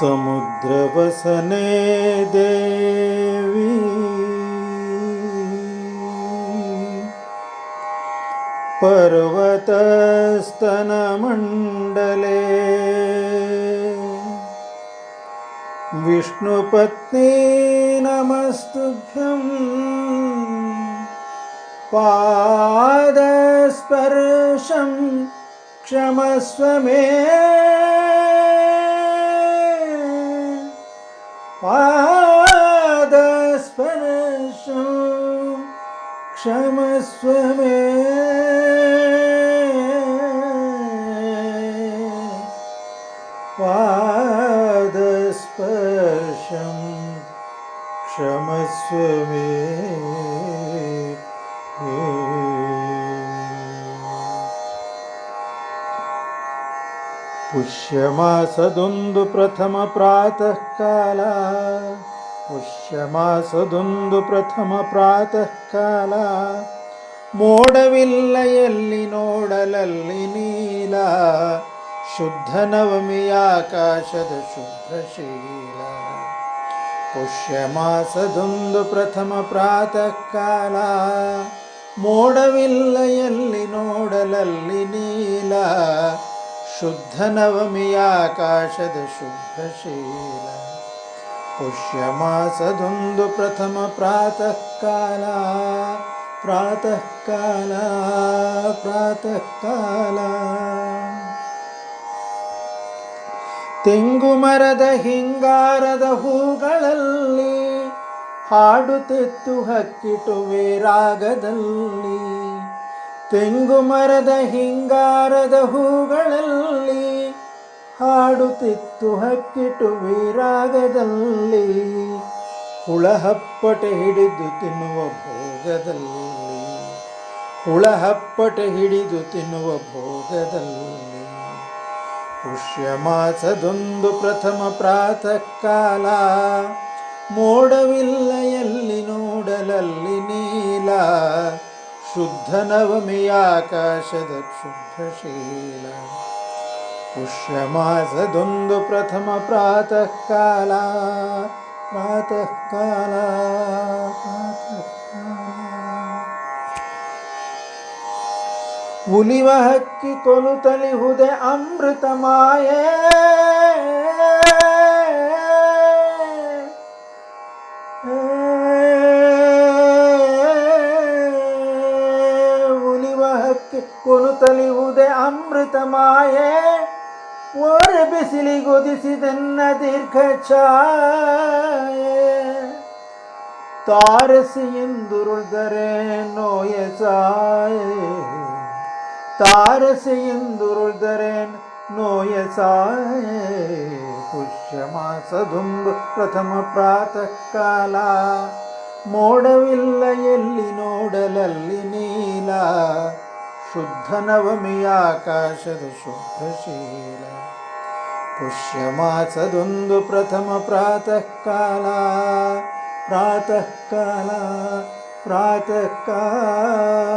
समुद्रवसने देवी। पर्वतस्तनमण्डले। विष्णुपत्नी नमस्तुभ्यं। पादस्पर्शं ക്ഷമസ്വമേ. പാദസ്പർശം ക്ഷമസ്വമേ. പാദസ്പർശം ക്ഷമസ്വമേ. ಪುಷ್ಯಮಾಸದೊಂದು ಪ್ರಥಮ ಪ್ರಾತಃ ಕಾಲ ಪುಷ್ಯಮಾಸದೊಂದು ಪ್ರಥಮ ಪ್ರಾತಃ ಕಾಲ ಮೋಡವಿಲ್ಲ ಎಲ್ಲಿ ನೋಡಲಲ್ಲಿ ನೀಲ. ಶುದ್ಧ ನವಮಿಯ ಆಕಾಶದ ಶುಭ್ರಶೀಲ ಪುಷ್ಯಮಾಸದೊಂದು ಪ್ರಥಮ ಪ್ರಾತಃ ಕಾಲ ಮೋಡವಿಲ್ಲ ಎಲ್ಲಿ ನೋಡಲಲ್ಲಿ ನೀಲ. ಶುದ್ಧ ನವಮಿ ಆಕಾಶದ ಶುಭ್ರಶೀಲ ಪುಷ್ಯಮಾಸದೊಂದು ಪ್ರಥಮ ಪ್ರಾತಃ ಕಾಲ ಪ್ರಾತಃ ಕಾಲ ಪ್ರಾತಃ ಕಾಲ ತೆಂಗು ಮರದ ಹಿಂಗಾರದ ಹೂಗಳಲ್ಲಿ ಹಾಡುತ್ತಿತ್ತು ಹಕ್ಕಿಟುವೆ ರಾಗದಲ್ಲಿ ತೆಂಗು ಮರದ ಹಿಂಗಾರದ ಹೂಗಳಲ್ಲಿ ಹಾಡುತ್ತಿತ್ತು ಹಕ್ಕಿಟು ವೀರಾಗದಲ್ಲಿ ಹುಳ ಹಪ್ಪಟೆ ಹಿಡಿದು ತಿನ್ನುವ ಭೋಗದಲ್ಲಿ ಹುಳ ಹಿಡಿದು ತಿನ್ನುವ ಭೋಗದಲ್ಲಿ. ಪುಷ್ಯಮಾಸದೊಂದು ಪ್ರಥಮ ಪ್ರಾತಃ ಕಾಲ ಮೋಡವಿಲ್ಲ ಎಲ್ಲಿ ನೋಡಲಲ್ಲಿ ನೀಲ ಶುದ್ಧ ನವಮಿಯ ಆಕಾಶದ ಶುಭ್ರಶೀಲ ಪುಷ್ಯಮಾಸದೊಂದು ಪ್ರಥಮ ಪ್ರಾತಃ ಕಾಲ ಪ್ರಾತಃ ಕಾಲ ಪ್ರಾತಃ ಉಲಿವ ಹಕ್ಕಿ ಕೊಲುತಲಿಹುದೆ ಅಮೃತ ಹಕ್ಕಿ ತಲಿಯುವುದೇ ಅಮೃತ ಮಾಯೆ. ಓರೆ ಬಿಸಿಲಿಗೊದಿಸಿದನ್ನ ದೀರ್ಘ ಛಾಯೆ. ತಾರಸಿ ಎಂದುರುಳಿದರೆ ನೋಯ ಸಾಯೆ. ತಾರಸಿ ಎಂದುರುಳಿದರೆ ನೋಯ ಸಾಯೆ. ಪುಷ್ಯ ಮಾಸದೊಂದು ಪ್ರಥಮ ಪ್ರಾತಃ ಕಾಲ. ಮೋಡವಿಲ್ಲ ಎಲ್ಲಿ ನೋಡಲಲ್ಲಿ ನೀಲ. शुद्ध नवमी आकाशद शुद्धशील पुष्यमाच दुन्दु प्रथम प्रातःकाला प्रातःकाला प्रातःकाला।